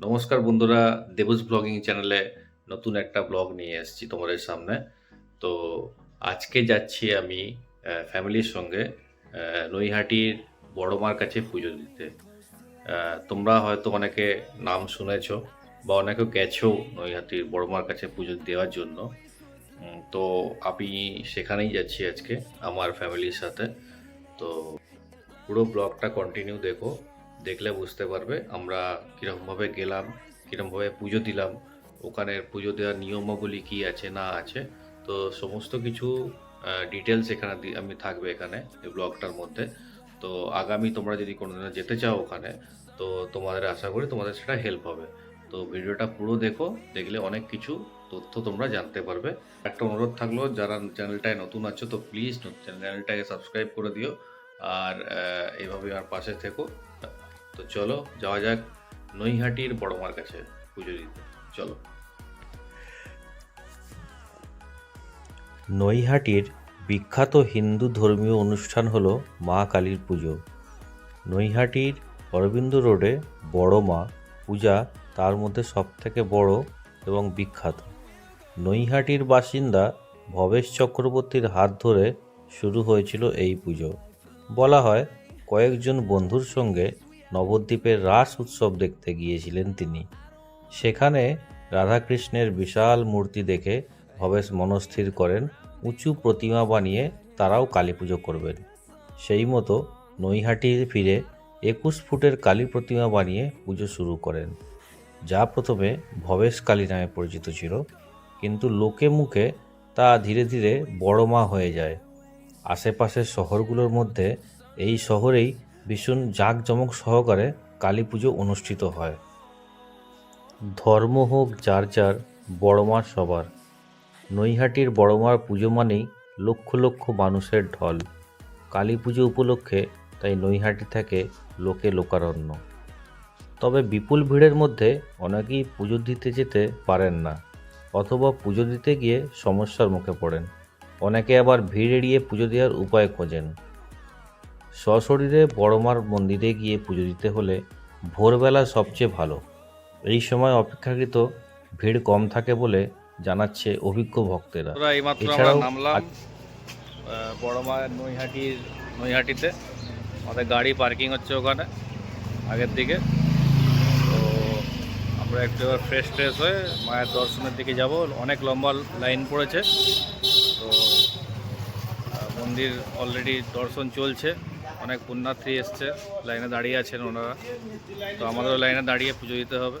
নমস্কার বন্ধুরা, দেবুজ ব্লগিং চ্যানেলে নতুন একটা ব্লগ নিয়ে এসেছি তোমাদের সামনে। তো আজকে যাচ্ছি আমি ফ্যামিলির সঙ্গে নৈহাটির বড় মার কাছে পুজো দিতে। তোমরা হয়তো অনেকে নাম শুনেছ বা অনেকে গেছো নৈহাটির বড় মার কাছে পুজো দেওয়ার জন্য। তো আমি সেখানেই যাচ্ছি আজকে, আমার ফ্যামিলির সাথে। তো পুরো ব্লগটা কন্টিনিউ দেখো। দেখলে বুঝতে পারবে আমরা কীরকমভাবে গেলাম কীরকমভাবে পুজো দিলাম, ওখানের পুজো দেওয়ার নিয়মাবলী কী আছে, না আছে। তো সমস্ত কিছু ডিটেলস এখানে আমি থাকবে এখানে, এই ব্লগটার মধ্যে। তো আগামী তোমরা যদি কোনোদিনও যেতে চাও ওখানে, তো তোমাদের আশা করি তোমাদের সেটা হেল্প হবে। তো ভিডিওটা পুরো দেখো, দেখলে অনেক কিছু তথ্য তোমরা জানতে পারবে। একটা অনুরোধ থাকল, যারা চ্যানেলটায় নতুন আছো, তো প্লিজ চ্যানেলটাকে সাবস্ক্রাইব করে দিও। আর এইভাবে আমার পাশে থেকো। তো চলো, যাওয়া যাক নৈহাটির বড়মার কাছে পুজো দিতে। চলো। নৈহাটির বিখ্যাত হিন্দু ধর্মীয় অনুষ্ঠান হলো মা কালীর পুজো। নৈহাটির অরবিন্দ রোডে বড় মা পূজা তার মধ্যে সবথেকে বড় এবং বিখ্যাত। নৈহাটির বাসিন্দা ভবেশ চক্রবর্তীর হাত ধরে শুরু হয়েছিল এই পুজো। বলা হয় কয়েকজন বন্ধুর সঙ্গে নবদ্বীপের রাস উৎসব দেখতে গিয়েছিলেন তিনি। সেখানে রাধাকৃষ্ণের বিশাল মূর্তি দেখে ভবেশ মনস্থির করেন, উঁচু প্রতিমা বানিয়ে তারাও কালী পুজো করবেন। সেই মতো নৈহাটি ফিরে একুশ ফুটের কালী প্রতিমা বানিয়ে পুজো শুরু করেন, যা প্রথমে ভবেশ কালী নামে পরিচিত ছিল, কিন্তু লোকে মুখে তা ধীরে ধীরে বড় মা হয়ে যায়। আশেপাশের শহরগুলোর মধ্যে এই শহরেই ভীষণ জাঁকজমক সহকারে কালী পুজো অনুষ্ঠিত হয়। ধর্ম হোক যার যার, বড়মার সবার। নৈহাটির বড়মার পুজো মানেই লক্ষ লক্ষ মানুষের ঢল। কালী পুজো উপলক্ষে তাই নৈহাটি থেকে লোকে লোকারণ্য। তবে বিপুল ভিড়ের মধ্যে অনেকেই পুজো দিতে যেতে পারেন না অথবা পুজো দিতে গিয়ে সমস্যার মুখে পড়েন। অনেকে আবার ভিড় এড়িয়ে পুজো দেওয়ার উপায় খোঁজেন। সশরীরে বড়মার মন্দিরে গিয়ে পুজো দিতে হলে ভোরবেলা সবচেয়ে ভালো। এই সময় অপেক্ষাকৃত ভিড় কম থাকে বলে জানাচ্ছে অভিজ্ঞ ভক্তেরা। এছাড়াও আজ- নৈহাটির নৈহাটিতে। আমাদের গাড়ি পার্কিং হচ্ছে ওখানে আগের দিকে। তো আমরা একটু এবার ফ্রেশ ফ্রেশ হয়ে মায়ের দর্শনের দিকে যাব। অনেক লম্বা লাইন পড়েছে। তো মন্দির অলরেডি দর্শন চলছে। অনেক পুণ্যার্থী এসছে। লাইনে দাঁড়িয়ে আছেন ওনারা। তো আমাদেরও লাইনে দাঁড়িয়ে পুজো দিতে হবে।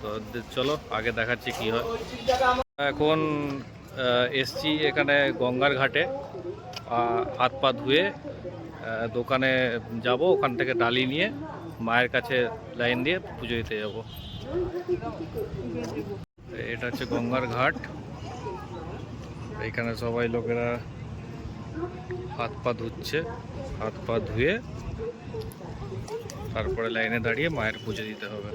তো চলো, আগে দেখাচ্ছি কি হয়। এখন এসছি এখানে গঙ্গার ঘাটে। হাত পা ধুয়ে দোকানে যাব, ওখান থেকে ডালি নিয়ে মায়ের কাছে লাইন দিয়ে পুজো দিতে যাব। এটা হচ্ছে গঙ্গার ঘাট। এখানে সবাই লোকেরা হাত পা ধুচ্ছে, হাত পা ধুয়ে তারপরে লাইনে দাঁড়িয়ে মায়ের পুজো দিতে হবে।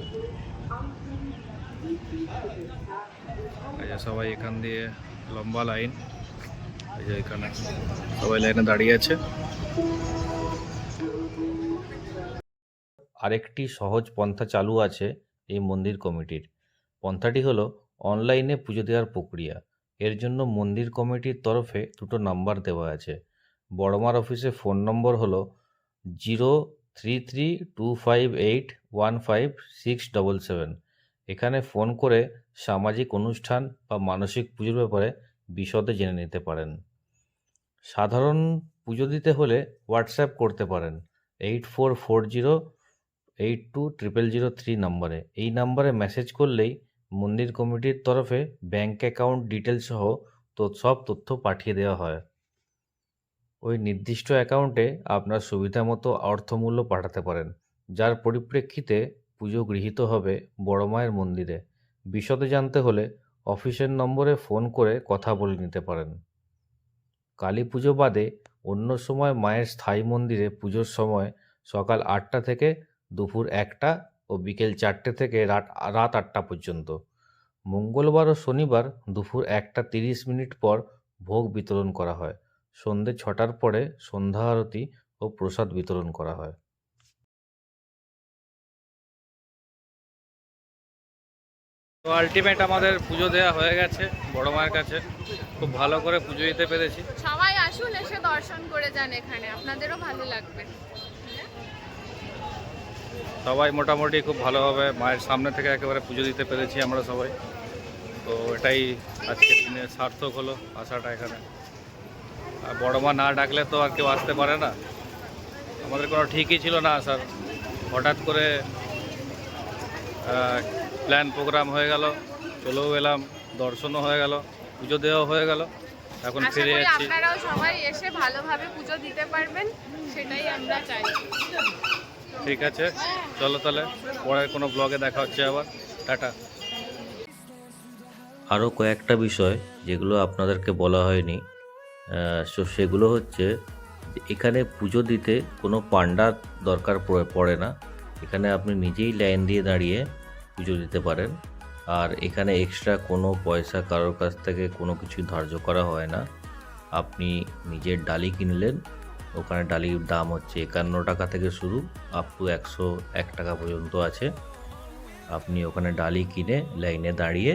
সবাই এখান দিয়ে লম্বা লাইন এখানে সবাই লাইনে দাঁড়িয়ে আছে। আরেকটি সহজ পন্থা চালু আছে এই মন্দির কমিটির। পন্থাটি হলো অনলাইনে পুজো দেওয়ার প্রক্রিয়া। এর জন্য মন্দির কমিটির তরফে দুটো নাম্বার দেওয়া আছে। বড়মার অফিসে ফোন নম্বর হলো zero three three two five eight one five six double seven. এখানে ফোন করে সামাজিক অনুষ্ঠান বা মানসিক পুজোর ব্যাপারে বিশদে জেনে নিতে পারেন। সাধারণ পুজো দিতে হলে হোয়াটসঅ্যাপ করতে পারেন। Eight four four zero eight two triple zero three নম্বরে। এই নম্বরে মেসেজ করলেই মন্দির কমিটির তরফে ব্যাংক অ্যাকাউন্ট ডিটেলস সহ সব তথ্য পাঠিয়ে দেওয়া হয়। ওই নির্দিষ্ট অ্যাকাউন্টে আপনার সুবিধা মতো অর্থমূল্য পাঠাতে পারেন, যার পরিপ্রেক্ষিতে পুজো গৃহীত হবে বড় মায়ের মন্দিরে। বিশদে জানতে হলে অফিসের নম্বরে ফোন করে কথা বলে নিতে পারেন। কালী পুজো বাদে অন্য সময় মায়ের স্থায়ী মন্দিরে পুজোর সময় সকাল আটটা থেকে দুপুর একটা ও বিকেল চারটে থেকে রাত রাত আটটা পর্যন্ত। মঙ্গলবার ও শনিবার দুপুর একটা তিরিশ মিনিট পর ভোগ বিতরণ করা হয়। সন্ধে ছটার পরে সন্ধ্যা আরতি ও প্রসাদ বিতরণ করা হয়। তো আলটিমেট আমাদের পুজো দেওয়া হয়ে গেছে বড় মায়ের কাছে। খুব ভালো করে পুজো দিতে পেরেছি। সবাই আসুন এসে দর্শন করে যান এখানে। আপনাদেরও ভালো লাগবে। সবাই মোটামুটি খুব ভালোভাবে মায়ের সামনে থেকে একেবারে পুজো দিতে পেরেছি আমরা সবাই। তো এটাই আজকের দিনে সার্থক হলো আসাটা এখানে। আর বড় মা না ডাকলে তো আর কেউ আসতে পারে না। আমাদের কোনো ঠিকই ছিল না আসার। হঠাৎ করে প্ল্যান প্রোগ্রাম হয়ে গেল চলেও এলাম দর্শনও হয়ে গেল পুজো দেওয়াও হয়ে গেল। এখন ফিরে যাচ্ছি। আপনারাও সবাই এসে ভালোভাবে পুজো দিতে পারবেন সেটাই আমরা চাই। ঠিক আছে, চলো তাহলে পরের কোনো ব্লগে দেখা হচ্ছে আবার। টাটা। আরও কয়েকটা বিষয় যেগুলো আপনাদেরকে বলা হয়নি সো সেগুলো হচ্ছে এখানে পুজো দিতে কোনো পান্ডার দরকার পড়ে- না। এখানে আপনি নিজেই লাইন দিয়ে দাঁড়িয়ে পুজো দিতে পারেন। আর এখানে এক্সট্রা কোনো পয়সা কারোর কাছ থেকে কোনো কিছু ধার্য করা হয় না। আপনি নিজের ডালি কিনলেন ওখানে ডালির দাম হচ্ছে একান্ন টাকা থেকে শুরু আপ টু একশো এক টাকা পর্যন্ত আছে। আপনি ওখানে ডালি কিনে লাইনে দাঁড়িয়ে